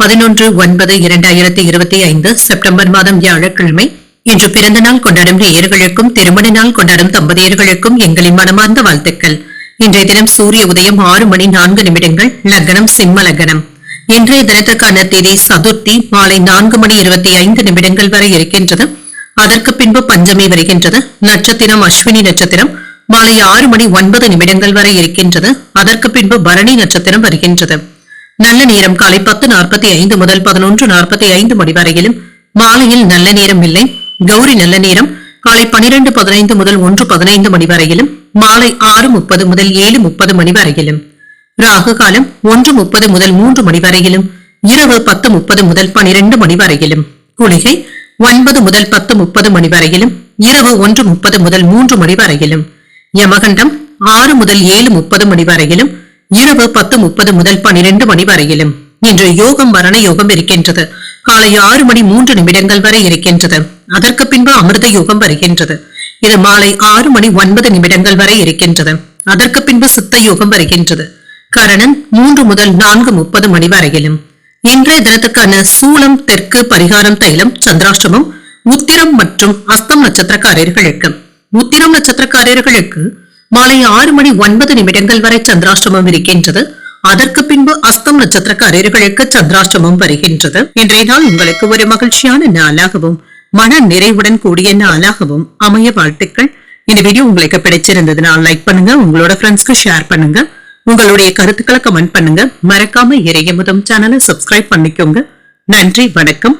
பதினொன்று ஒன்பது இரண்டாயிரத்தி இருபத்தி ஐந்து செப்டம்பர் மாதம் வியாழக்கிழமை. இன்று பிறந்த நாள் கொண்டாடும் நேயர்களுக்கும் திருமண நாள் கொண்டாடும் தம்பதியர்களுக்கும் எங்களின் மனமார்ந்த வாழ்த்துக்கள். இன்றைய தினம் சூரிய உதயம் ஆறு மணி நான்கு நிமிடங்கள் லக்னம் சிம்ம லக்னம். இன்றைய தினத்திற்கான தேதி சதுர்த்தி மாலை நான்கு மணி இருபத்தி ஐந்து நிமிடங்கள் வரை இருக்கின்றது. அதற்கு பின்பு பஞ்சமி வருகின்றது. நட்சத்திரம் அஸ்வினி நட்சத்திரம் மாலை ஆறு மணி ஒன்பது நிமிடங்கள் வரை இருக்கின்றது. அதற்கு பின்பு பரணி நட்சத்திரம் வருகின்றது. நல்ல நேரம் காலை பத்து நாற்பத்தி ஐந்து முதல் பதினொன்று நாற்பத்தி ஐந்து மணி வரையிலும். மாலையில் நல்ல நேரம் இல்லை. கௌரி நல்ல நேரம். காலை பனிரெண்டு பதினைந்து முதல் ஒன்று பதினைந்து மணி வரையிலும். மாலை ஆறு முப்பது முதல் ஏழு முப்பது மணி வரையிலும். ராகு காலம் ஒன்று முப்பது முதல் மூன்று மணி வரையிலும். இரவு பத்து முப்பது முதல் பனிரெண்டு மணி வரையிலும். குளிகை ஒன்பது முதல் பத்து முப்பது மணி வரையிலும். இரவு ஒன்று முப்பது முதல் மூன்று மணி வரையிலும். யமகண்டம் ஆறு முதல் ஏழு முப்பது மணி வரையிலும். இரவு பத்து முப்பது முதல் பனிரெண்டு மணி வரையிலும் இன்று யோகம் வரண யோகம் இருக்கின்றது. காலை ஆறு மணி மூன்று நிமிடங்கள் வரை இருக்கின்றது. அதற்கு பின்பு அமிர்த யோகம் வருகின்றது. இது மாலை ஆறு மணி ஒன்பது நிமிடங்கள் வரை இருக்கின்றது. அதற்கு பின்பு சித்த யோகம் வருகின்றது. கரணன் மூன்று முதல் நான்கு முப்பது மணி வரையிலும். இன்றைய தினத்துக்கான சூலம் தெற்கு பரிகாரம் தைலம் சந்திராஷ்டமம் உத்திரம் மற்றும் அஸ்தம் நட்சத்திரக்காரர்களுக்கு. உத்திரம் நட்சத்திரக்காரர்களுக்கு மாலை ஆறு மணி ஒன்பது நிமிடங்கள் வரை சந்திராஷ்டமம் இருக்கின்றது. அதற்கு பின்பு அஸ்தம் நட்சத்திரக்காரர்களுக்கு சந்திராஷ்டமம் வருகின்றது. இன்றைய நாள் உங்களுக்கு ஒரு மகிழ்ச்சியான நாளாகவும் மன நிறைவுடன் கூடிய நாளாகவும் அமைய வாழ்த்துக்கள். இந்த வீடியோ உங்களுக்கு பிடிச்சிருந்ததுனால் லைக் பண்ணுங்க உங்களோட ஃப்ரெண்ட்ஸ்க்கு ஷேர் பண்ணுங்க. உங்களுடைய கருத்துக்களை கமெண்ட் பண்ணுங்க. மறக்காம இறையமுதம் சேனலை சப்ஸ்கிரைப் பண்ணிக்கோங்க. நன்றி வணக்கம்.